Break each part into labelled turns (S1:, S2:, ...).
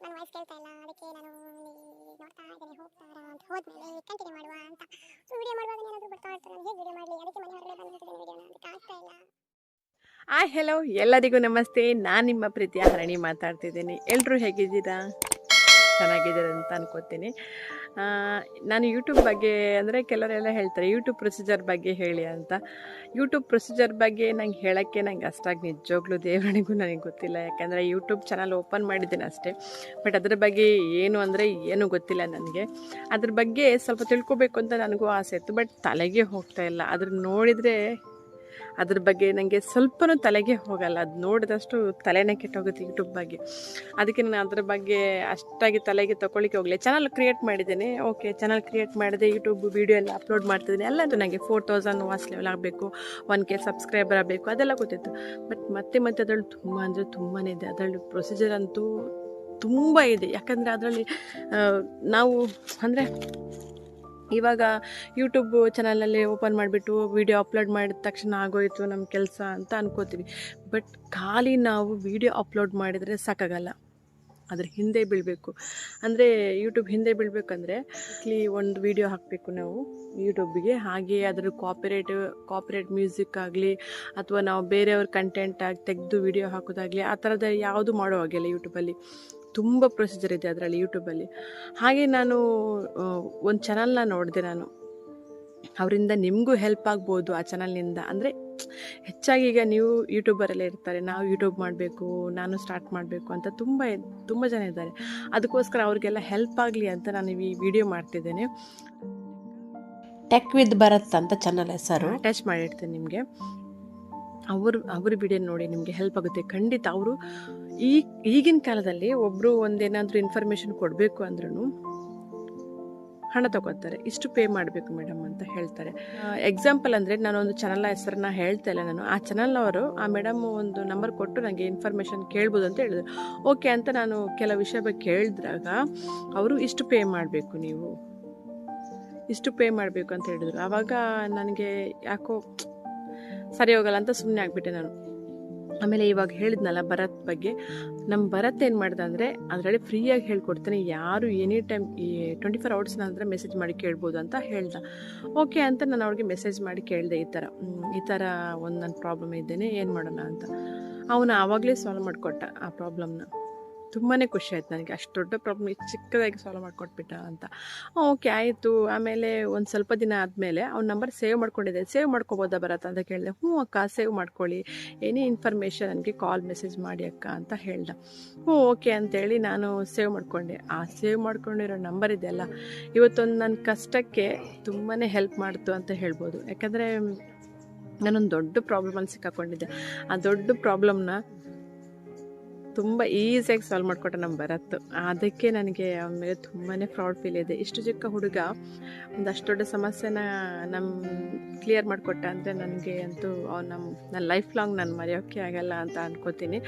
S1: ನನ್ನ ವಾಯ್ಸ್ ಕೇಳ್ತಾ ಇಲ್ಲ, ಅದಕ್ಕೆ ನಾನು ನೋಡ್ತಾ ಇದ್ದೇನೆ ಹೋಗ್ತಾರಾ ಅಂತ. ಹೋದ್ಮೇಲೆ ಕಂಟಿನ್ಯೂ ಮಾಡುವ ಅಂತ. ವಿಡಿಯೋ ಮಾಡುವಾಗ ಏನಾದರೂ ಬರ್ತಾ ಇರ್ತಾರೆ ನಾನು ಹೇಗೆ ವಿಡಿಯೋ ಮಾಡಲಿ? ಅದಕ್ಕೆ ಮನೆ ಹೊರಗಡೆ ವಿಡಿಯೋ ವಿಡಿಯೋನ ಅದಕ್ಕೆ ಆಗ್ತಾ ಇಲ್ಲ.
S2: ಆ ಹಲೋ ಎಲ್ಲರಿಗೂ ನಮಸ್ತೆ. ನಾನು ನಿಮ್ಮ ಪ್ರೀತಿಯ ಹರಣಿ ಮಾತಾಡ್ತಿದ್ದೀನಿ. ಎಲ್ಲರೂ ಹೇಗಿದ್ದೀರಾ? ಚೆನ್ನಾಗಿದ್ದೀರ ಅಂತ ಅನ್ಕೋತೀನಿ. ನಾನು ಯೂಟ್ಯೂಬ್ ಬಗ್ಗೆ ಅಂದರೆ ಕೆಲವರೆಲ್ಲ ಹೇಳ್ತಾರೆ ಯೂಟ್ಯೂಬ್ ಪ್ರೊಸೀಜರ್ ಬಗ್ಗೆ ಹೇಳಿ ಅಂತ. ಯೂಟ್ಯೂಬ್ ಪ್ರೊಸೀಜರ್ ಬಗ್ಗೆ ನಂಗೆ ಹೇಳೋಕ್ಕೆ ನಂಗೆ ಅಷ್ಟಾಗಿ ನಿಜವಾಗ್ಲೂ ದೇವರಣಿಗೂ ನನಗೆ ಗೊತ್ತಿಲ್ಲ. ಯಾಕಂದರೆ ಯೂಟ್ಯೂಬ್ ಚಾನಲ್ ಓಪನ್ ಮಾಡಿದ್ದೀನಿ ಅಷ್ಟೇ. ಬಟ್ ಅದ್ರ ಬಗ್ಗೆ ಏನು ಅಂದರೆ ಏನೂ ಗೊತ್ತಿಲ್ಲ ನನಗೆ. ಅದ್ರ ಬಗ್ಗೆ ಸ್ವಲ್ಪ ತಿಳ್ಕೊಬೇಕು ಅಂತ ನನಗೂ ಆಸೆ ಇತ್ತು ಬಟ್ ತಲೆಗೆ ಹೋಗ್ತಾ ಇಲ್ಲ. ಅದ್ರ ನೋಡಿದರೆ ಅದ್ರ ಬಗ್ಗೆ ನನಗೆ ಸ್ವಲ್ಪನೂ ತಲೆಗೆ ಹೋಗಲ್ಲ. ಅದು ನೋಡಿದಷ್ಟು ತಲೆನೇ ಕೆಟ್ಟೋಗುತ್ತೆ ಯೂಟ್ಯೂಬ್ ಬಗ್ಗೆ. ಅದಕ್ಕೆ ನಾನು ಅದ್ರ ಬಗ್ಗೆ ಅಷ್ಟಾಗಿ ತಲೆಗೆ ತಗೊಳ್ಳಿಕ್ಕೆ ಹೋಗಲಿ ಚಾನಲ್ ಕ್ರಿಯೇಟ್ ಮಾಡಿದ್ದೇನೆ. ಓಕೆ ಚಾನಲ್ ಕ್ರಿಯೇಟ್ ಮಾಡಿದೆ ಯೂಟ್ಯೂಬ್ ವೀಡಿಯೋ ಎಲ್ಲ ಅಪ್ಲೋಡ್ ಮಾಡ್ತಿದ್ದೀನಿ. ಎಲ್ಲ ನನಗೆ ಫೋರ್ ತೌಸಂಡ್ ವಾಸ್ ಲೆವೆಲ್ ಆಗಬೇಕು ಒನ್ ಕೆ ಸಬ್ಸ್ಕ್ರೈಬರ್ ಆಗಬೇಕು, ಅದೆಲ್ಲ ಗೊತ್ತಿತ್ತು. ಬಟ್ ಮತ್ತೆ ಮತ್ತೆ ಅದರಲ್ಲಿ ತುಂಬ ಅಂದರೆ ತುಂಬಾ ಇದೆ. ಅದರಲ್ಲಿ ಪ್ರೊಸೀಜರ್ ಅಂತೂ ತುಂಬ ಇದೆ. ಯಾಕಂದರೆ ಅದರಲ್ಲಿ ನಾವು ಅಂದರೆ ಇವಾಗ ಯೂಟ್ಯೂಬ್ ಚಾನಲಲ್ಲಿ ಓಪನ್ ಮಾಡಿಬಿಟ್ಟು ವೀಡಿಯೋ ಅಪ್ಲೋಡ್ ಮಾಡಿದ ತಕ್ಷಣ ಆಗೋಯ್ತು ನಮ್ಮ ಕೆಲಸ ಅಂತ ಅನ್ಕೋತೀವಿ. ಬಟ್ ಖಾಲಿ ನಾವು ವೀಡಿಯೋ ಅಪ್ಲೋಡ್ ಮಾಡಿದರೆ ಸಾಕಾಗಲ್ಲ. ಅದ್ರ ಹಿಂದೆ ಬೀಳಬೇಕು. ಅಂದರೆ ಯೂಟ್ಯೂಬ್ ಹಿಂದೆ ಬೀಳಬೇಕಂದ್ರೆ ಕ್ಲಿ ಒಂದು ವೀಡಿಯೋ ಹಾಕಬೇಕು ನಾವು. ಯೂಟ್ಯೂಬಿಗೆ ಹಾಗೆ ಅದರ ಕಾಪಿರೇಟ್ ಕಾಪಿರೇಟ್ ಮ್ಯೂಸಿಕ್ ಆಗಲಿ ಅಥವಾ ನಾವು ಬೇರೆಯವ್ರ ಕಂಟೆಂಟ್ ಆಗಿ ತೆಗೆದು ವೀಡಿಯೋ ಹಾಕೋದಾಗಲಿ ಆ ಥರದ ಯಾವುದು ಮಾಡೋ ಹಾಗೆಲ್ಲ ಯೂಟ್ಯೂಬಲ್ಲಿ ತುಂಬ ಪ್ರೊಸೀಜರ್ ಇದೆ ಅದರಲ್ಲಿ ಯೂಟ್ಯೂಬಲ್ಲಿ ಹಾಗೆ ನಾನು ಒಂದು ಚಾನಲ್ನ ನೋಡಿದೆ ನಾನು. ಅವರಿಂದ ನಿಮಗೂ ಹೆಲ್ಪ್ ಆಗ್ಬೋದು ಆ ಚಾನಲ್ನಿಂದ ಅಂದರೆ ಹೆಚ್ಚಾಗಿ ಈಗ ನೀವು ಯೂಟ್ಯೂಬರಲ್ಲೇ ಇರ್ತಾರೆ. ನಾವು ಯೂಟ್ಯೂಬ್ ಮಾಡಬೇಕು ನಾನು ಸ್ಟಾರ್ಟ್ ಮಾಡಬೇಕು ಅಂತ ತುಂಬ ತುಂಬ ಜನ ಇದ್ದಾರೆ. ಅದಕ್ಕೋಸ್ಕರ ಅವ್ರಿಗೆಲ್ಲ ಹೆಲ್ಪ್ ಆಗಲಿ ಅಂತ ನಾನು ಈ ವಿಡಿಯೋ ಮಾಡ್ತಿದ್ದೇನೆ.
S3: ಟೆಕ್ ವಿತ್ ಭರತ್ ಅಂತ ಚಾನಲ್ ಹೆಸರು.
S2: ಅಟ್ಯಾಚ್ ಮಾಡಿರ್ತೇನೆ ನಿಮಗೆ. ಅವರು ಅವ್ರ ವಿಡಿಯೋ ನೋಡಿ ನಿಮಗೆ ಹೆಲ್ಪ್ ಆಗುತ್ತೆ. ಖಂಡಿತ ಅವರು ಈ ಈಗಿನ ಕಾಲದಲ್ಲಿ ಒಬ್ಬರು ಒಂದೇನಾದರೂ ಇನ್ಫಾರ್ಮೇಷನ್ ಕೊಡಬೇಕು ಅಂದ್ರೂ ಹಣ ತಗೋತಾರೆ ಇಷ್ಟು ಪೇ ಮಾಡಬೇಕು ಮೇಡಮ್ ಅಂತ ಹೇಳ್ತಾರೆ. ಎಕ್ಸಾಂಪಲ್ ಅಂದರೆ ನಾನೊಂದು ಚಾನಲ್ನ ಹೆಸರನ್ನ ಹೇಳ್ತಾ ಇಲ್ಲ ನಾನು. ಆ ಚಾನಲ್ನವರು ಆ ಮೇಡಮ್ ಒಂದು ನಂಬರ್ ಕೊಟ್ಟು ನನಗೆ ಇನ್ಫಾರ್ಮೇಷನ್ ಕೇಳ್ಬೋದು ಅಂತ ಹೇಳಿದ್ರು. ಓಕೆ ಅಂತ ನಾನು ಕೆಲವು ವಿಷಯ ಬಗ್ಗೆ ಕೇಳಿದ್ರಾಗ ಅವರು ಇಷ್ಟು ಪೇ ಮಾಡಬೇಕು ನೀವು. ಇಷ್ಟು ಪೇ ಮಾಡಬೇಕು ಅಂತ ಹೇಳಿದ್ರು. ಆವಾಗ ನನಗೆ ಯಾಕೋ ಸರಿ ಹೋಗಲ್ಲ ಅಂತ ಸುಮ್ಮನೆ ಆಗಿಬಿಟ್ಟೆ ನಾನು. ಆಮೇಲೆ ಇವಾಗ ಹೇಳಿದ್ನಲ್ಲ ಭರತ್ ಬಗ್ಗೆ. ನಮ್ಮ ಭರತ್ ಏನು ಮಾಡ್ದೆ ಅಂದರೆ ಅದರಲ್ಲಿ ಫ್ರೀಯಾಗಿ ಹೇಳ್ಕೊಡ್ತಾನೆ. ಯಾರು ಎನಿ ಟೈಮ್ ಈ ಟ್ವೆಂಟಿ ಫೋರ್ ಅವರ್ಸ್ ನಂತರ ಮೆಸೇಜ್ ಮಾಡಿ ಕೇಳ್ಬೋದು ಅಂತ ಹೇಳ್ದೆ. ಓಕೆ ಅಂತ ನಾನು ಅವ್ರಿಗೆ ಮೆಸೇಜ್ ಮಾಡಿ ಕೇಳಿದೆ ಈ ಥರ ಈ ಥರ ಒಂದು ನನ್ನ ಪ್ರಾಬ್ಲಮ್ ಇದ್ದೇನೆ, ಏನು ಮಾಡೋಣ ಅಂತ. ಅವನು ಆವಾಗಲೇ ಸಾಲ್ವ್ ಮಾಡಿಕೊಟ್ಟ ಆ ಪ್ರಾಬ್ಲಮ್ನ ತುಂಬಾ ಖುಷಿ ಆಯ್ತು ನನಗೆ. ಅಷ್ಟು ದೊಡ್ಡ ಪ್ರಾಬ್ಲಮ್ ಚಿಕ್ಕದಾಗಿ ಸಾಲ್ವ್ ಮಾಡಿಕೊಟ್ಬಿಟ್ಟ ಅಂತ. ಓಕೆ ಆಯಿತು. ಆಮೇಲೆ ಒಂದು ಸ್ವಲ್ಪ ದಿನ ಆದಮೇಲೆ ಅವ್ನ ನಂಬರ್ ಸೇವ್ ಮಾಡ್ಕೊಂಡಿದ್ದೆ. ಸೇವ್ ಮಾಡ್ಕೋಬೋದಾ ಬರತ್ತ ಅಂತ ಕೇಳಿದೆ. ಹ್ಞೂ ಅಕ್ಕ ಸೇವ್ ಮಾಡ್ಕೊಳ್ಳಿ. ಏನೇ ಇನ್ಫಾರ್ಮೇಷನ್ ನನಗೆ ಕಾಲ್ ಮೆಸೇಜ್ ಮಾಡಿ ಅಕ್ಕ ಅಂತ ಹೇಳ್ದೆ. ಹ್ಞೂ ಓಕೆ ಅಂತೇಳಿ ನಾನು ಸೇವ್ ಮಾಡಿಕೊಂಡೆ. ಆ ಸೇವ್ ಮಾಡ್ಕೊಂಡಿರೋ ನಂಬರ್ ಇದೆಯಲ್ಲ ಇವತ್ತೊಂದು ನನ್ನ ಕಷ್ಟಕ್ಕೆ ತುಂಬಾ ಹೆಲ್ಪ್ ಮಾಡ್ತು ಅಂತ ಹೇಳ್ಬೋದು. ಯಾಕಂದರೆ, ನಾನೊಂದು ದೊಡ್ಡ ಪ್ರಾಬ್ಲಮಲ್ಲಿ ಸಿಕ್ಕಾಕೊಂಡಿದ್ದೆ. ಆ ದೊಡ್ಡ ಪ್ರಾಬ್ಲಮ್ನ ತುಂಬ ಈಸಿಯಾಗಿ ಸಾಲ್ವ್ ಮಾಡಿಕೊಟ್ಟ ನಮ್ಮ ಭರತ್ ಅದಕ್ಕೆ ನನಗೆ ಅವನ ಮೇಲೆ ತುಂಬಾ ಫ್ರಾಡ್ ಫೀಲ್ ಇದೆ. ಇಷ್ಟು ಚಿಕ್ಕ ಹುಡುಗ ಒಂದು ಅಷ್ಟು ದೊಡ್ಡ ಸಮಸ್ಯೆನ ನಮ್ಮ ಕ್ಲಿಯರ್ ಮಾಡಿಕೊಟ್ಟ ಅಂದರೆ ನನಗೆ ಅಂತೂ ಅವ್ನು ನಮ್ಮ ನನ್ನ ಲೈಫ್ ಲಾಂಗ್ ನಾನು ಮರೆಯೋಕ್ಕೆ ಆಗಲ್ಲ ಅಂತ ಅಂದ್ಕೋತೀನಿ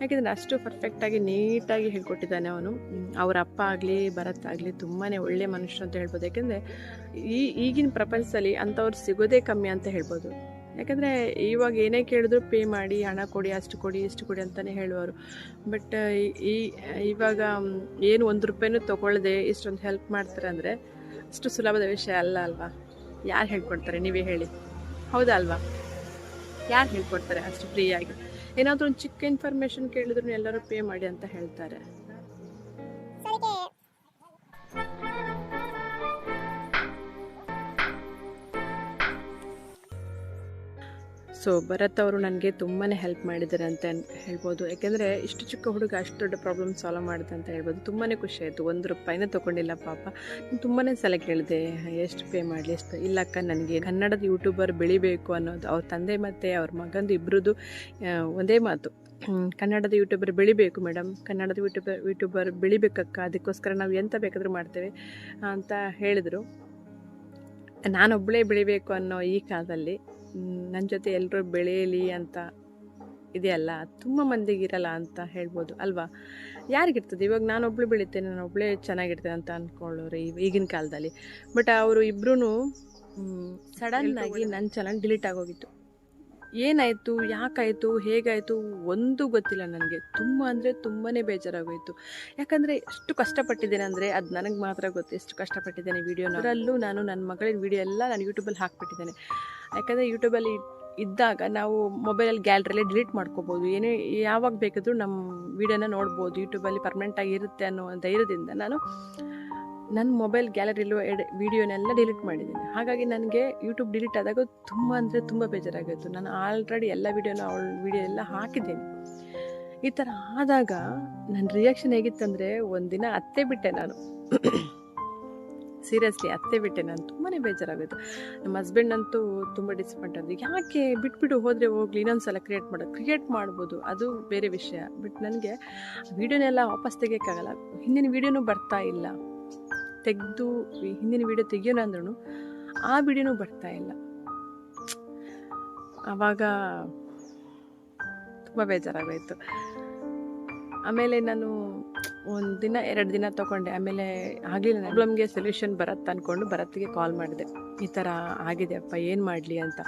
S2: ಯಾಕೆಂದರೆ ಅಷ್ಟು ಪರ್ಫೆಕ್ಟಾಗಿ ನೀಟಾಗಿ ಹೇಳ್ಕೊಟ್ಟಿದ್ದಾನೆ ಅವನು. ಅವರ ಅಪ್ಪ ಆಗಲಿ, ಭರತ್ ಆಗಲಿ ತುಂಬಾ ಒಳ್ಳೆಯ ಮನುಷ್ಯ ಅಂತ ಹೇಳ್ಬೋದು. ಯಾಕೆಂದರೆ ಈ ಈಗಿನ ಪ್ರಪಂಚದಲ್ಲಿ ಅಂಥವ್ರು ಸಿಗೋದೇ ಕಮ್ಮಿ ಅಂತ ಹೇಳ್ಬೋದು. ಯಾಕಂದರೆ ಇವಾಗ ಏನೇ ಕೇಳಿದ್ರು ಪೇ ಮಾಡಿ ಹಣ ಕೊಡಿ, ಅಷ್ಟು ಕೊಡಿ, ಇಷ್ಟು ಕೊಡಿ ಅಂತಲೇ ಹೇಳುವರು ಬಟ್ ಈ, ಇವಾಗ ಏನು ಒಂದು ರೂಪಾಯಿನೂ ತೊಗೊಳ್ಳದೆ ಇಷ್ಟೊಂದು ಹೆಲ್ಪ್ ಮಾಡ್ತಾರೆ ಅಂದರೆ ಅಷ್ಟು ಸುಲಭದ ವಿಷಯ ಅಲ್ಲ ಅಲ್ವಾ? ಯಾರು ಹೇಳ್ಕೊಡ್ತಾರೆ? ನೀವೇ ಹೇಳಿ. ಹೌದಾ ಅಲ್ವಾ? ಯಾರು ಹೇಳ್ಕೊಡ್ತಾರೆ ಅಷ್ಟು ಫ್ರೀಯಾಗಿ ಏನಾದರೂ ಒಂದು ಚಿಕ್ಕ ಇನ್ಫಾರ್ಮೇಷನ್ ಕೇಳಿದ್ರು ಎಲ್ಲರೂ ಪೇ ಮಾಡಿ ಅಂತ ಹೇಳ್ತಾರೆ.
S1: ಸೊ
S2: ಭರತ್ ಅವರು ನನಗೆ ತುಂಬಾ ಹೆಲ್ಪ್ ಮಾಡಿದ್ದಾರೆ ಅಂತ ಹೇಳ್ಬೋದು. ಯಾಕೆಂದರೆ ಇಷ್ಟು ಚಿಕ್ಕ ಹುಡುಗ ಅಷ್ಟು ದೊಡ್ಡ ಪ್ರಾಬ್ಲಮ್ ಸಾಲ್ವ್ ಮಾಡಿದೆ ಅಂತ ಹೇಳ್ಬೋದು. ತುಂಬಾ ಖುಷಿ ಆಯಿತು. ಒಂದು ರೂಪಾಯಿನೇ ತೊಗೊಂಡಿಲ್ಲ ಪಾಪ. ತುಂಬಾ ಸಲ ಕೇಳಿದೆ, ಎಷ್ಟು ಪೇ ಮಾಡಲಿ, ಎಷ್ಟು ಇಲ್ಲಕ್ಕ ನನಗೆ ಕನ್ನಡದ ಯೂಟ್ಯೂಬರ್ ಬೆಳಿಬೇಕು ಅನ್ನೋದು. ಅವ್ರ ತಂದೆ ಮತ್ತು ಅವ್ರ ಮಗಂದು ಇಬ್ಬರದು ಒಂದೇ ಮಾತು. ಕನ್ನಡದ ಯೂಟ್ಯೂಬರ್ ಬೆಳಿಬೇಕು ಮೇಡಮ್ ಕನ್ನಡದ ಯೂಟ್ಯೂಬರ್ ಯೂಟ್ಯೂಬರ್ ಬೆಳಿಬೇಕಕ್ಕ. ಅದಕ್ಕೋಸ್ಕರ ನಾವು ಎಂತ ಬೇಕಾದರೂ ಮಾಡ್ತೇವೆ ಅಂತ ಹೇಳಿದರು. ನಾನೊಬ್ಬಳೇ ಬೆಳಿಬೇಕು ಅನ್ನೋ ಈ ಕಾಲದಲ್ಲಿ ನನ್ನ ಜೊತೆ ಎಲ್ಲರೂ ಬೆಳೆಯಲಿ ಅಂತ ಇದೆಯಲ್ಲ? ತುಂಬ ಮಂದಿಗೆ ಇರಲ್ಲ ಅಂತ ಹೇಳ್ಬೋದು ಅಲ್ವಾ? ಯಾರಿಗಿರ್ತದೆ? ಇವಾಗ ನಾನೊಬ್ಳು ಬೆಳಿತೇನೆ ನಾನು ಒಬ್ಬಳೇ ಚೆನ್ನಾಗಿರ್ತೇನೆ ಅಂತ ಅಂದ್ಕೊಳ್ಳೋರು ಈಗಿನ ಕಾಲದಲ್ಲಿ. ಬಟ್ ಅವರು ಇಬ್ಬರೂ ಸಡನ್ನಾಗಿ ನನ್ನ ಚಾನಲ್ ಡಿಲೀಟ್ ಆಗೋಗಿತ್ತು. ಏನಾಯಿತು? ಯಾಕಾಯಿತು? ಹೇಗಾಯಿತು? ಒಂದು ಗೊತ್ತಿಲ್ಲ ನನಗೆ. ತುಂಬ ಅಂದರೆ ತುಂಬಾ ಬೇಜಾರಾಗೋಯಿತು. ಯಾಕಂದರೆ ಎಷ್ಟು ಕಷ್ಟಪಟ್ಟಿದ್ದೇನೆ ಅಂದರೆ ಅದು ನನಗೆ ಮಾತ್ರ ಗೊತ್ತು. ಎಷ್ಟು ಕಷ್ಟಪಟ್ಟಿದ್ದೇನೆ ವೀಡಿಯೋನ ಅದರಲ್ಲೂ ನಾನು ನನ್ನ ಮಗಳಿನ ವೀಡಿಯೋ ಎಲ್ಲ ನಾನು ಯೂಟ್ಯೂಬಲ್ಲಿ ಹಾಕ್ಬಿಟ್ಟಿದ್ದೇನೆ. ಯಾಕಂದರೆ ಯೂಟ್ಯೂಬಲ್ಲಿ ಇದ್ದಾಗ ನಾವು ಮೊಬೈಲಲ್ಲಿ ಗ್ಯಾಲ್ರಿಯಲ್ಲಿ ಡಿಲೀಟ್ ಮಾಡ್ಕೋಬೋದು. ಏನೇ, ಯಾವಾಗ ಬೇಕಾದರೂ ನಮ್ಮ ವೀಡಿಯೋನ ನೋಡ್ಬೋದು. ಯೂಟ್ಯೂಬಲ್ಲಿ ಪರ್ಮನೆಂಟಾಗಿ ಇರುತ್ತೆ ಅನ್ನೋ ಧೈರ್ಯದಿಂದ ನಾನು ನನ್ನ ಮೊಬೈಲ್ ಗ್ಯಾಲರಿಲೂ ಎಡ್ ವೀಡಿಯೋನೆಲ್ಲ ಡಿಲೀಟ್ ಮಾಡಿದ್ದೀನಿ. ಹಾಗಾಗಿ ನನಗೆ ಯೂಟ್ಯೂಬ್ ಡಿಲೀಟ್ ಆದಾಗ ತುಂಬ ಅಂದರೆ ತುಂಬ ಬೇಜಾರಾಗಿತ್ತು ನಾನು ಆಲ್ರೆಡಿ ಎಲ್ಲ ವೀಡಿಯೋನ ಅವಳ ವೀಡಿಯೋ ಎಲ್ಲ ಹಾಕಿದ್ದೀನಿ. ಈ ಥರ ಆದಾಗ ನನ್ನ ರಿಯಾಕ್ಷನ್ ಹೇಗಿತ್ತಂದರೆ ಒಂದಿನ ಅತ್ತೆ ಬಿಟ್ಟೆ ನಾನು. ಸೀರಿಯಸ್ಲಿ ಅತ್ತೆ ಬಿಟ್ಟೆ, ನಾನು ತುಂಬಾ ಬೇಜಾರಾಗೋದು ನಮ್ಮ ಹಸ್ಬೆಂಡ್ ಅಂತೂ ತುಂಬ ಡಿಸಪಾಯಿಂಟ್ ಆದ್ವಿ. ಯಾಕೆ ಬಿಟ್ಬಿಟ್ಟು ಹೋದರೆ ಹೋಗ್ಲಿ, ಇನ್ನೊಂದ್ಸಲ ಕ್ರಿಯೇಟ್ ಮಾಡೋದು ಕ್ರಿಯೇಟ್ ಮಾಡ್ಬೋದು, ಅದು ಬೇರೆ ವಿಷಯ. ಬಟ್ ನನಗೆ ವೀಡಿಯೋನೆಲ್ಲ ವಾಪಸ್ ತೆಗಿಯೋಕ್ಕಾಗಲ್ಲ. ಹಿಂದಿನ ವೀಡಿಯೋನೂ ಬರ್ತಾ ಇಲ್ಲ. ತೆಗೆದು, ಹಿಂದಿನ ವೀಡಿಯೋ ತೆಗಿಯೋಣ ಅಂದ್ರೂ ಆ ವಿಡಿಯೋನೂ ಬರ್ತಾ ಇಲ್ಲ. ಆವಾಗ ತುಂಬ ಬೇಜಾರಾಗೋಯ್ತು. ಆಮೇಲೆ ನಾನು ಒಂದು ದಿನ, ಎರಡು ದಿನ ತೊಗೊಂಡೆ. ಆಮೇಲೆ ಆಗಲಿಲ್ಲ. ಪ್ರಾಬ್ಲಮ್ಗೆ ಸೊಲ್ಯೂಷನ್ ಬರತ್ತೆ ಅಂದ್ಕೊಂಡು ಭರತ್ಗೆ ಕಾಲ್ ಮಾಡಿದೆ. ಈ ಥರ ಆಗಿದೆ ಅಪ್ಪ, ಏನು ಮಾಡಲಿ ಅಂತ.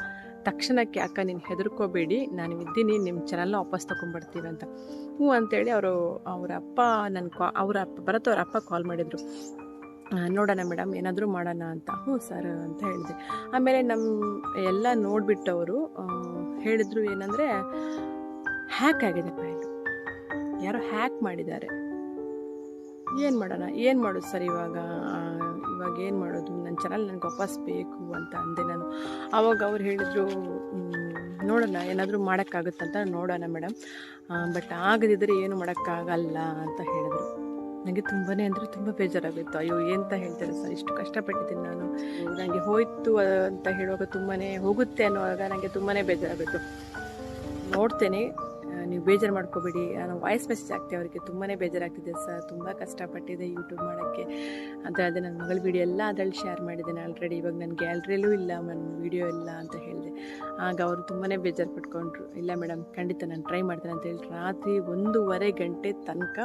S2: ತಕ್ಷಣಕ್ಕೆ ಅಕ್ಕ, ನೀನು ಹೆದರ್ಕೋಬೇಡಿ. ನಾನು ಇದ್ದೀನಿ ನಿಮ್ಮ ಚಾನಲ್ನ ವಾಪಸ್ ತೊಗೊಂಡ್ಬರ್ತೀವಿ ಅಂತ. ಹ್ಞೂ ಅಂತೇಳಿ ಅವರು, ಅವರ ಅಪ್ಪ ನನ್ನ ಕಾ ಅವರ ಅಪ್ಪ, ಭರತ್ ಅವ್ರ ಅಪ್ಪ ಕಾಲ್ ಮಾಡಿದರು. ನೋಡೋಣ ಮೇಡಮ್ ಏನಾದರೂ ಮಾಡೋಣ ಅಂತ. ಹ್ಞೂ ಸರ್ ಅಂತ ಹೇಳಿದೆ. ಆಮೇಲೆ ನಮ್ಮ ಎಲ್ಲ ನೋಡಿಬಿಟ್ಟವರು ಹೇಳಿದ್ರು ಏನಂದರೆ ಹ್ಯಾಕ್ ಆಗಿದೆ ಫೈಲು ಯಾರೋ ಹ್ಯಾಕ್ ಮಾಡಿದ್ದಾರೆ. ಏನು ಮಾಡೋಣ? ಏನು ಮಾಡೋದು ಸರ್ ಇವಾಗ? ಇವಾಗ ಏನು ಮಾಡೋದು? ನನ್ನ ಚಾನಲ್ ನನಗೆ ವಾಪಸ್ ಬೇಕು ಅಂತ ಅಂದೆ ನಾನು. ಆವಾಗ ಅವ್ರು ಹೇಳಿದರು ನೋಡೋಣ, ಏನಾದರೂ ಮಾಡೋಕ್ಕಾಗುತ್ತಂತ ನೋಡೋಣ ಮೇಡಮ್ ಬಟ್ ಆಗದಿದ್ದರೆ ಏನು ಮಾಡೋಕ್ಕಾಗಲ್ಲ ಅಂತ ಹೇಳಿದರು. ನನಗೆ ತುಂಬಾ ಅಂದರೆ ತುಂಬ ಬೇಜಾರಾಗಿತ್ತು ಅಯ್ಯೋ ಎಂತ ಹೇಳ್ತಾರೆ ಸರ್? ಇಷ್ಟು ಕಷ್ಟಪಟ್ಟಿದ್ದೀನಿ ನಾನು. ನನಗೆ ಹೋಯಿತು ಅಂತ ಹೇಳುವಾಗ ತುಂಬಾ ಹೋಗುತ್ತೆ ಅನ್ನುವಾಗ ನನಗೆ ತುಂಬಾ ಬೇಜಾರಾಗುತ್ತೆ ನೋಡ್ತೇನೆ. ನೀವು ಬೇಜಾರು ಮಾಡ್ಕೋಬೇಡಿ. ನಾನು ವಾಯ್ಸ್ ಮೆಸೇಜ್ ಆಗ್ತೀವಿ ಅವರಿಗೆ. ತುಂಬಾ ಬೇಜಾರಾಗ್ತಿದೆ ಸರ್. ತುಂಬ ಕಷ್ಟಪಟ್ಟಿದೆ ಯೂಟ್ಯೂಬ್ ಮಾಡೋಕ್ಕೆ. ಅಂತ ಅದೇ ನನ್ನ ಮಗಳ ವೀಡಿಯೋ ಎಲ್ಲ ಅದರಲ್ಲಿ ಶೇರ್ ಮಾಡಿದ್ದೇನೆ ಆಲ್ರೆಡಿ ಇವಾಗ ನನ್ನ ಗ್ಯಾಲ್ರಿಯಲ್ಲೂ ಇಲ್ಲ ನನ್ನ ವೀಡಿಯೋ ಇಲ್ಲ ಅಂತ ಹೇಳಿದೆ. ಆಗ ಅವರು ತುಂಬಾ ಬೇಜಾರು ಪಟ್ಕೊಂಡ್ರು. ಇಲ್ಲ ಮೇಡಮ್ ಖಂಡಿತ ನಾನು ಟ್ರೈ ಮಾಡ್ತೇನೆ ಅಂತ ಹೇಳಿ ರಾತ್ರಿ ಒಂದೂವರೆ ಗಂಟೆ ತನಕ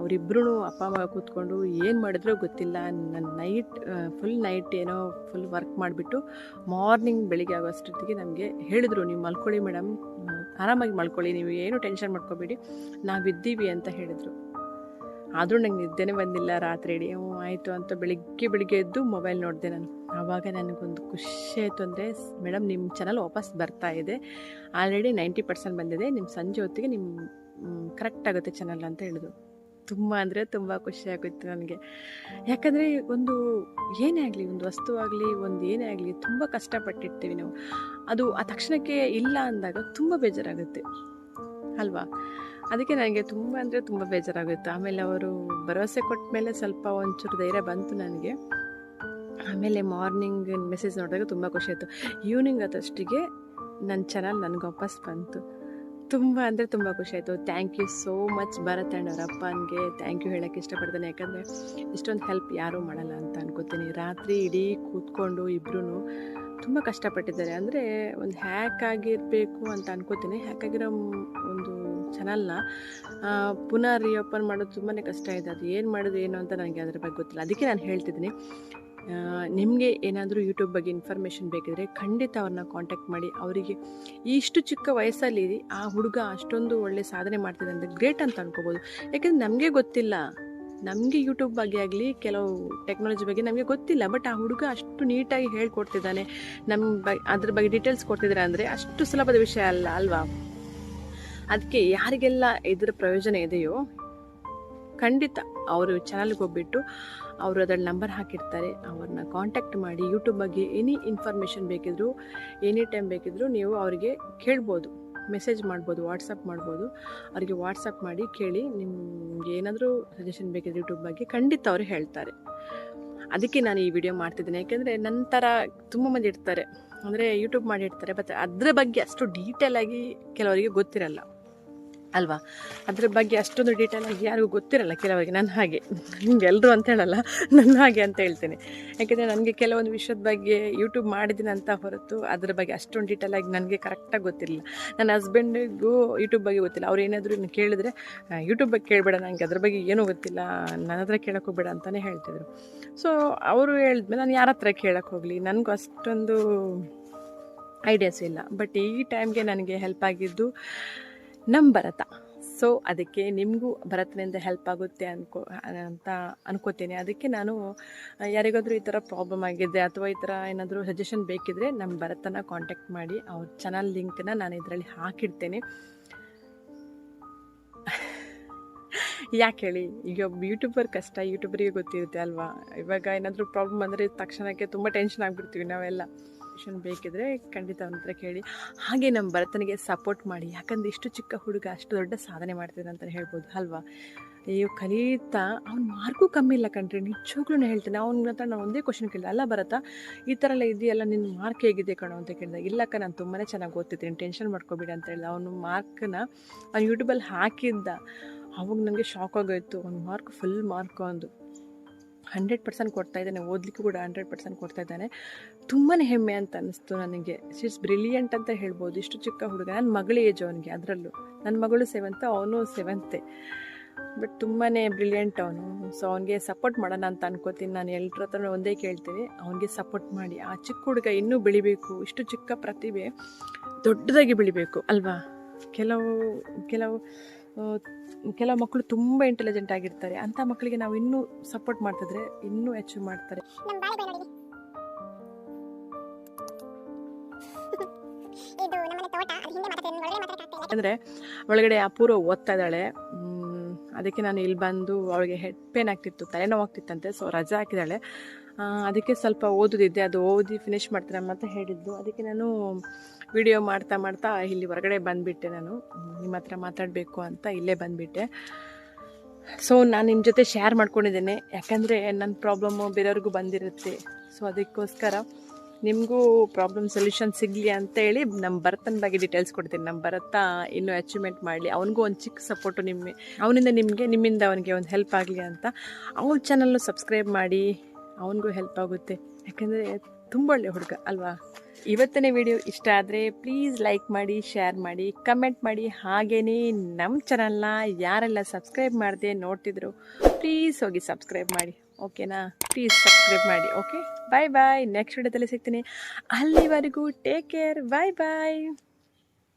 S2: ಅವರಿಬ್ಬರೂ ಅಪ್ಪ, ಅಮ್ಮ ಕೂತ್ಕೊಂಡು ಏನು ಮಾಡಿದ್ರೋ ಗೊತ್ತಿಲ್ಲ. ನನ್ನ ನೈಟ್ ಫುಲ್ ನೈಟ್ ಏನೋ ಫುಲ್ ವರ್ಕ್ ಮಾಡಿಬಿಟ್ಟು ಮಾರ್ನಿಂಗ್ ಬೆಳಿಗ್ಗೆ ಆಗೋಷ್ಟೊತ್ತಿಗೆ ನಮಗೆ ಹೇಳಿದರು. ನೀವು ಮಲ್ಕೊಳ್ಳಿ ಮೇಡಮ್ ಆರಾಮಾಗಿ ಮಾಡ್ಕೊಳ್ಳಿ ನೀವು ಏನು ಟೆನ್ಷನ್ ಮಾಡ್ಕೋಬೇಡಿ. ನಾವಿದ್ದೀವಿ ಅಂತ ಹೇಳಿದರು. ಆದರೂ ನಂಗೆ ನಿದ್ದೆನೇ ಬಂದಿಲ್ಲ ರಾತ್ರಿ ಇಡೀ ಹ್ಞೂ ಆಯಿತು ಅಂತ ಬೆಳಿಗ್ಗೆ ಬೆಳಿಗ್ಗೆ ಎದ್ದು ಮೊಬೈಲ್ ನೋಡಿದೆ ನಾನು. ಆವಾಗ ನನಗೊಂದು ಖುಷಿ ಆಯಿತು ಅಂದರೆ ಮೇಡಮ್ ನಿಮ್ಮ ಚಾನಲ್ ವಾಪಸ್ ಬರ್ತಾ ಇದೆ. ಆಲ್ರೆಡಿ ನೈಂಟಿ ಪರ್ಸೆಂಟ್ ಬಂದಿದೆ. ನಿಮ್ಮ ಸಂಜೆ ಹೊತ್ತಿಗೆ ನಿಮ್ಮ ಕರೆಕ್ಟ್ ಆಗುತ್ತೆ ಚಾನಲ್ ಅಂತ ಹೇಳಿದ್ರು. ತುಂಬ ಅಂದರೆ ತುಂಬ ಖುಷಿ ಆಗೋಯ್ತು ನನಗೆ. ಯಾಕಂದರೆ ಒಂದು ಏನೇ ಆಗಲಿ, ಒಂದು ವಸ್ತು ಆಗಲಿ, ಒಂದು ಏನೇ ಆಗಲಿ, ತುಂಬ ಕಷ್ಟಪಟ್ಟಿರ್ತೀವಿ ನಾವು. ಅದು ಆ ತಕ್ಷಣಕ್ಕೆ ಇಲ್ಲ ಅಂದಾಗ ತುಂಬ ಬೇಜಾರಾಗುತ್ತೆ. ಅಲ್ವಾ? ಅದಕ್ಕೆ ನನಗೆ ತುಂಬ ಅಂದರೆ ತುಂಬ ಬೇಜಾರಾಗುತ್ತೆ. ಆಮೇಲೆ ಅವರು ಭರವಸೆ ಕೊಟ್ಟ ಮೇಲೆ ಸ್ವಲ್ಪ ಒಂಚೂರು ಧೈರ್ಯ ಬಂತು ನನಗೆ. ಆಮೇಲೆ ಮಾರ್ನಿಂಗ್ ಮೆಸೇಜ್ ನೋಡಿದಾಗ ತುಂಬ ಖುಷಿ ಆಯಿತು. ಈವ್ನಿಂಗ್ ಆದಷ್ಟಿಗೆ ನನ್ನ ಚಾನಲ್ ನನಗೆ ವಾಪಸ್ ಬಂತು. ತುಂಬ ಅಂದರೆ ತುಂಬ ಖುಷಿ ಆಯಿತು. Thank you so much Bharath and ಅವ್ರ ಅಪ್ಪನಿಗೆ ಥ್ಯಾಂಕ್ ಯು ಹೇಳೋಕ್ಕೆ ಇಷ್ಟಪಡ್ತೇನೆ. ಯಾಕಂದರೆ ಇಷ್ಟೊಂದು ಹೆಲ್ಪ್ ಯಾರೂ ಮಾಡಲ್ಲ ಅಂತ ಅನ್ಕೋತೀನಿ. ರಾತ್ರಿ ಇಡೀ ಕೂತ್ಕೊಂಡು ಇಬ್ಬರೂ ತುಂಬ ಕಷ್ಟಪಟ್ಟಿದ್ದಾರೆ. ಅಂದರೆ ಒಂದು ಹ್ಯಾಕ್ ಆಗಿರಬೇಕು ಅಂತ ಅನ್ಕೋತೀನಿ. ಹ್ಯಾಕ್ ಆಗಿರೋ ಒಂದು ಚಾನಲ್ನ ಪುನಃ ರೀಓಪನ್ ಮಾಡೋದು ತುಂಬಾ ಕಷ್ಟ ಇದೆ. ಅದು ಏನು ಮಾಡೋದು ಏನು ಅಂತ ನನಗೆ ಅದ್ರ ಬಗ್ಗೆ ಗೊತ್ತಿಲ್ಲ. ಅದಕ್ಕೆ ನಾನು ಹೇಳ್ತಿದ್ದೀನಿ. ನಿಮಗೆ ಏನಾದರೂ ಯೂಟ್ಯೂಬ್ ಬಗ್ಗೆ ಇನ್ಫಾರ್ಮೇಷನ್ ಬೇಕಿದ್ರೆ ಖಂಡಿತ ಅವ್ರನ್ನ ಕಾಂಟ್ಯಾಕ್ಟ್ ಮಾಡಿ. ಅವರಿಗೆ ಇಷ್ಟು ಚಿಕ್ಕ ವಯಸ್ಸಲ್ಲಿ ಆ ಹುಡುಗ ಅಷ್ಟೊಂದು ಒಳ್ಳೆ ಸಾಧನೆ ಮಾಡ್ತಿದೆ ಅಂದರೆ ಗ್ರೇಟ್ ಅಂತ ಅನ್ಕೋಬೋದು. ಯಾಕೆಂದರೆ ನಮಗೆ ಗೊತ್ತಿಲ್ಲ. ನಮಗೆ ಯೂಟ್ಯೂಬ್ ಬಗ್ಗೆ ಆಗಲಿ, ಕೆಲವು ಟೆಕ್ನಾಲಜಿ ಬಗ್ಗೆ ನಮಗೆ ಗೊತ್ತಿಲ್ಲ ಬಟ್ ಆ ಹುಡುಗ ಅಷ್ಟು ನೀಟಾಗಿ ಹೇಳ್ಕೊಡ್ತಿದ್ದಾನೆ. ನಮ್ಮ ಬ ಅದ್ರ ಬಗ್ಗೆ ಡೀಟೇಲ್ಸ್ ಕೊಡ್ತಿದ್ದಾರೆ ಅಂದರೆ ಅಷ್ಟು ಸುಲಭದ ವಿಷಯ ಅಲ್ಲ, ಅಲ್ವಾ? ಅದಕ್ಕೆ ಯಾರಿಗೆಲ್ಲ ಇದರ ಪ್ರಯೋಜನ ಇದೆಯೋ, ಖಂಡಿತ ಅವರು ಚಾನಲ್ಗೆ ಹೋಗ್ಬಿಟ್ಟು ಅವರು ಅದ್ರಲ್ಲಿ ನಂಬರ್ ಹಾಕಿರ್ತಾರೆ. ಅವ್ರನ್ನ ಕಾಂಟ್ಯಾಕ್ಟ್ ಮಾಡಿ ಯೂಟ್ಯೂಬ್ ಬಗ್ಗೆ ಎನಿ ಇನ್ಫಾರ್ಮೇಷನ್ ಬೇಕಿದ್ರು ಎನಿ ಟೈಮ್ ಬೇಕಿದ್ರು ನೀವು ಅವರಿಗೆ ಕೇಳ್ಬೋದು. ಮೆಸೇಜ್ ಮಾಡ್ಬೋದು, ವಾಟ್ಸಪ್ ಮಾಡ್ಬೋದು. ಅವರಿಗೆ ವಾಟ್ಸಪ್ ಮಾಡಿ ಕೇಳಿ ನಿಮ್ಗೆ ಏನಾದರೂ ಸಜೆಷನ್ ಬೇಕಿದ್ರೆ ಯೂಟ್ಯೂಬ್ ಬಗ್ಗೆ ಖಂಡಿತ ಅವರು ಹೇಳ್ತಾರೆ. ಅದಕ್ಕೆ ನಾನು ಈ ವಿಡಿಯೋ ಮಾಡ್ತಿದ್ದೇನೆ. ಯಾಕೆಂದರೆ ನನ್ನ ಥರ ತುಂಬ ಮಂದಿ ಇರ್ತಾರೆ. ಅಂದರೆ ಯೂಟ್ಯೂಬ್ ಮಾಡಿರ್ತಾರೆ ಬಟ್ ಅದರ ಬಗ್ಗೆ ಅಷ್ಟು ಡೀಟೇಲಾಗಿ ಕೆಲವರಿಗೆ ಗೊತ್ತಿರಲ್ಲ. ಅಲ್ವಾ? ಅದ್ರ ಬಗ್ಗೆ ಅಷ್ಟೊಂದು ಡೀಟೇಲ್ ಆಗಿ ಯಾರಿಗೂ ಗೊತ್ತಿರಲ್ಲ ಕೆಲವರಿಗೆ ನನ್ನ ಹಾಗೆ. ನಿಮ್ಗೆ ಎಲ್ಲರೂ ಅಂತ ಹೇಳಲ್ಲ ನನ್ನ ಹಾಗೆ ಅಂತ ಹೇಳ್ತೇನೆ. ಯಾಕೆಂದರೆ ನನಗೆ ಕೆಲವೊಂದು ವಿಷಯದ ಬಗ್ಗೆ ಯೂಟ್ಯೂಬ್ ಮಾಡಿದ್ದೀನಿ ಅಂತ ಹೊರತು ಅದ್ರ ಬಗ್ಗೆ ಅಷ್ಟೊಂದು ಡೀಟೇಲ್ ಆಗಿ ನನಗೆ ಕರೆಕ್ಟಾಗಿ ಗೊತ್ತಿರಲಿಲ್ಲ. ನನ್ನ ಹಸ್ಬೆಂಡಿಗೂ ಯೂಟ್ಯೂಬ್ ಬಗ್ಗೆ ಗೊತ್ತಿಲ್ಲ. ಅವ್ರು ಏನಾದರೂ ಕೇಳಿದ್ರೆ ಯೂಟ್ಯೂಬ್ ಬಗ್ಗೆ ಕೇಳಬೇಡ ನನಗೆ ಅದ್ರ ಬಗ್ಗೆ ಏನೂ ಗೊತ್ತಿಲ್ಲ ನನ್ನ ಹತ್ರ ಕೇಳೋಕೆ ಹೋಗಬೇಡ ಅಂತಲೇ ಹೇಳ್ತಿದ್ರು. ಸೊ ಅವರು ಹೇಳಿದ್ಮೇಲೆ ನಾನು ಯಾರ ಹತ್ರ ಕೇಳೋಕೆ ಹೋಗಲಿ? ನನಗೂ ಅಷ್ಟೊಂದು ಐಡಿಯಾಸ್ ಇಲ್ಲ. ಬಟ್ ಈ ಟೈಮ್ಗೆ ನನಗೆ ಹೆಲ್ಪ್ ಆಗಿದ್ದು ನಮ್ಮ ಭರತ. ಸೊ ಅದಕ್ಕೆ ನಿಮಗೂ ಭರತನಿಂದ ಹೆಲ್ಪ್ ಆಗುತ್ತೆ ಅನ್ಕೋ, ಅಂತ ಅನ್ಕೋತೀನಿ. ಅದಕ್ಕೆ ನಾನು, ಯಾರಿಗಾದರೂ ಈ ಥರ ಪ್ರಾಬ್ಲಮ್ ಆಗಿದೆ ಅಥವಾ ಈ ಥರ ಏನಾದರೂ ಸಜೆಷನ್ ಬೇಕಿದ್ರೆ ನಮ್ಮ ಭರತನ ಕಾಂಟ್ಯಾಕ್ಟ್ ಮಾಡಿ. ಅವ್ರ ಚಾನಲ್ ಲಿಂಕ್ನ ನಾನು ಇದರಲ್ಲಿ ಹಾಕಿಡ್ತೇನೆ. ಯಾಕೆ ಹೇಳಿ? ಈಗ ಯೂಟ್ಯೂಬರ್ ಕಷ್ಟ. ಯೂಟ್ಯೂಬರಿಗೆ ಗೊತ್ತಿರುತ್ತೆ ಅಲ್ವಾ? ಇವಾಗ ಏನಾದರೂ ಪ್ರಾಬ್ಲಮ್ ಅಂದರೆ ತಕ್ಷಣಕ್ಕೆ ತುಂಬ ಟೆನ್ಷನ್ ಆಗಿಬಿಡ್ತೀವಿ ನಾವೆಲ್ಲ. ಟೆನ್ಷನ್ ಬೇಕಿದ್ರೆ ಖಂಡಿತ ಅವನ ಹತ್ರ ಕೇಳಿ. ಹಾಗೆ ನಮ್ಮ ಭರತನಿಗೆ ಸಪೋರ್ಟ್ ಮಾಡಿ. ಯಾಕಂದ್ರೆ ಇಷ್ಟು ಚಿಕ್ಕ ಹುಡುಗ, ಅಷ್ಟು ದೊಡ್ಡ ಸಾಧನೆ ಮಾಡ್ತಿದ್ದಾನೆ ಅಂತ ಹೇಳ್ಬೋದು, ಅಲ್ವಾ? ಅಯ್ಯೋ, ಕಲಿತಾ, ಅವ್ನ ಮಾರ್ಕು ಕಮ್ಮಿ ಇಲ್ಲ ಕಣ್ರಿ. ನಿಜವಾಗ್ಲೂ ಹೇಳ್ತೇನೆ. ಅವ್ನ ಹತ್ರ ನಾನು ಒಂದೇ ಕ್ವಶನ್ ಕೇಳಿದೆ. ಅಲ್ಲ ಭರತ, ಈ ಥರ ಎಲ್ಲ ಇದೆಯಲ್ಲ ನಿನ್ನ ಮಾರ್ಕ್ ಹೇಗಿದೆ ಕಣೋ ಅಂತ ಕೇಳಿದೆ. ಇಲ್ಲಕ್ಕ ನಾನು ತುಂಬಾ ಚೆನ್ನಾಗಿ ಓದ್ತಿದ್ದೀನಿ. ಟೆನ್ಷನ್ ಮಾಡ್ಕೋಬೇಡಿ ಅಂತ ಹೇಳಿದೆ. ಅವನು ಮಾರ್ಕ್ನ ಅವ್ನು ಯೂಟ್ಯೂಬಲ್ಲಿ ಹಾಕಿದ್ದ. ಅವಾಗ ನನಗೆ ಶಾಕ್ ಆಗೋಯ್ತು. ಅವ್ನ ಮಾರ್ಕ್ ಫುಲ್ ಮಾರ್ಕ್ ಒಂದು ಹಂಡ್ರೆಡ್ ಪರ್ಸೆಂಟ್ ಕೊಡ್ತಾ ಇದ್ದಾನೆ, ಓದಲಿಕ್ಕೂ ಕೂಡ ಹಂಡ್ರೆಡ್ ಪರ್ಸೆಂಟ್ ಕೊಡ್ತಾ ಇದ್ದಾನೆ. ತುಂಬಾ ಹೆಮ್ಮೆ ಅಂತ ಅನ್ನಿಸ್ತು ನನಗೆ. ಇಟ್ಸ್ ಬ್ರಿಲಿಯಂಟ್ ಅಂತ ಹೇಳ್ಬೋದು. ಇಷ್ಟು ಚಿಕ್ಕ ಹುಡುಗ ನನ್ನ ಮಗಳ ಏಜ್ ಅವನಿಗೆ ಅದರಲ್ಲೂ. ನನ್ನ ಮಗಳು ಸೆವೆಂತ್ ಅವನು ಸೆವೆಂತೆ ಬಟ್ ತುಂಬಾ ಬ್ರಿಲಿಯಂಟ್ ಅವನು. ಸೊ ಅವನಿಗೆ ಸಪೋರ್ಟ್ ಮಾಡೋಣ ಅಂತ ಅನ್ಕೋತೀನಿ. ನಾನು ಎಲ್ಲರ ಹತ್ರ ಒಂದೇ ಕೇಳ್ತೀನಿ ಅವನಿಗೆ ಸಪೋರ್ಟ್ ಮಾಡಿ. ಆ ಚಿಕ್ಕ ಹುಡುಗ ಇನ್ನೂ ಬೆಳಿಬೇಕು. ಇಷ್ಟು ಚಿಕ್ಕ ಪ್ರತಿಭೆ ದೊಡ್ಡದಾಗಿ ಬೆಳಿಬೇಕು, ಅಲ್ವಾ? ಕೆಲವು ಕೆಲವು ಕೆಲವು ಮಕ್ಕಳು ತುಂಬ ಇಂಟೆಲಿಜೆಂಟ್ ಆಗಿರ್ತಾರೆ. ಅಂಥ ಮಕ್ಕಳಿಗೆ ನಾವು ಇನ್ನೂ ಸಪೋರ್ಟ್ ಮಾಡ್ತಿದ್ರೆ ಇನ್ನೂ ಅಚೀವ್ ಮಾಡ್ತಾರೆ. ಅಂದರೆ ಒಳಗಡೆ ಅಪೂರ್ವ ಓದ್ತಾ ಇದ್ದಾಳೆ. ಅದಕ್ಕೆ ನಾನು ಇಲ್ಲಿ ಬಂದು ಅವಳಿಗೆ ಹೆಡ್ ಪೇನ್ ಆಗ್ತಿತ್ತು ತಲೆನೋವು ಆಗ್ತಿತ್ತಂತೆ. ಸೊ ರಜಾ ಹಾಕಿದ್ದಾಳೆ. ಅದಕ್ಕೆ ಸ್ವಲ್ಪ ಓದೋದಿದ್ದೆ, ಅದು ಓದಿ ಫಿನಿಷ್ ಮಾಡ್ತಾರೆ ಅಂತ ಹೇಳಿದ್ದು. ಅದಕ್ಕೆ ನಾನು ವಿಡಿಯೋ ಮಾಡ್ತಾ ಮಾಡ್ತಾ ಇಲ್ಲಿ ಹೊರಗಡೆ ಬಂದುಬಿಟ್ಟೆ ನಾನು. ನಿಮ್ಮ ಹತ್ರ ಮಾತಾಡಬೇಕು ಅಂತ ಇಲ್ಲೇ ಬಂದುಬಿಟ್ಟೆ. ಸೊ ನಾನು ನಿಮ್ಮ ಜೊತೆ ಶೇರ್ ಮಾಡ್ಕೊಂಡಿದ್ದೇನೆ. ಯಾಕಂದರೆ ನನ್ನ ಪ್ರಾಬ್ಲಮ್ಮು ಬೇರೆಯವ್ರಿಗೂ ಬಂದಿರುತ್ತೆ. ಸೊ ಅದಕ್ಕೋಸ್ಕರ ನಿಮಗೂ ಪ್ರಾಬ್ಲಮ್ ಸೊಲ್ಯೂಷನ್ ಸಿಗಲಿ ಅಂತೇಳಿ ನಮ್ಮ ಭರತನ ಬಗ್ಗೆ ಡೀಟೇಲ್ಸ್ ಕೊಡ್ತೀನಿ. ನಮ್ಮ ಭರತ ಇನ್ನೂ ಅಚೀವ್ಮೆಂಟ್ ಮಾಡಲಿ. ಅವನಿಗೂ ಒಂದು ಚಿಕ್ಕ ಸಪೋರ್ಟು ನಿಮ್ಮ ಅವನಿಂದ ನಿಮಗೆ, ನಿಮ್ಮಿಂದ ಅವನಿಗೆ ಒಂದು ಹೆಲ್ಪ್ ಆಗಲಿ ಅಂತ. ಅವನ ಚಾನಲ್ಲು ಸಬ್ಸ್ಕ್ರೈಬ್ ಮಾಡಿ. ಅವನಿಗೂ ಹೆಲ್ಪ್ ಆಗುತ್ತೆ. ಯಾಕಂದರೆ ತುಂಬ ಒಳ್ಳೆ ಹುಡುಗ, ಅಲ್ವಾ? ಇವತ್ತಿನ ವಿಡಿಯೋ ಇಷ್ಟ ಆದರೆ ಪ್ಲೀಸ್ ಲೈಕ್ ಮಾಡಿ ಶೇರ್ ಮಾಡಿ ಕಮೆಂಟ್ ಮಾಡಿ. ಹಾಗೆಯೇ ನಮ್ಮ ಚಾನಲ್ನ ಯಾರೆಲ್ಲ ಸಬ್ಸ್ಕ್ರೈಬ್ ಮಾಡಿದೆ ನೋಡ್ತಿದ್ರು ಪ್ಲೀಸ್ ಹೋಗಿ ಸಬ್ಸ್ಕ್ರೈಬ್ ಮಾಡಿ. ಓಕೆನಾ ಪ್ಲೀಸ್ ಸಬ್ಸ್ಕ್ರೈಬ್ ಮಾಡಿ ಓಕೆ ಬಾಯ್ ಬಾಯ್ ನೆಕ್ಸ್ಟ್ ವಿಡಿಯೋದಲ್ಲಿ ಸಿಗ್ತೀನಿ. ಅಲ್ಲಿವರೆಗೂ ಟೇಕ್ ಕೇರ್ ಬಾಯ್ ಬಾಯ್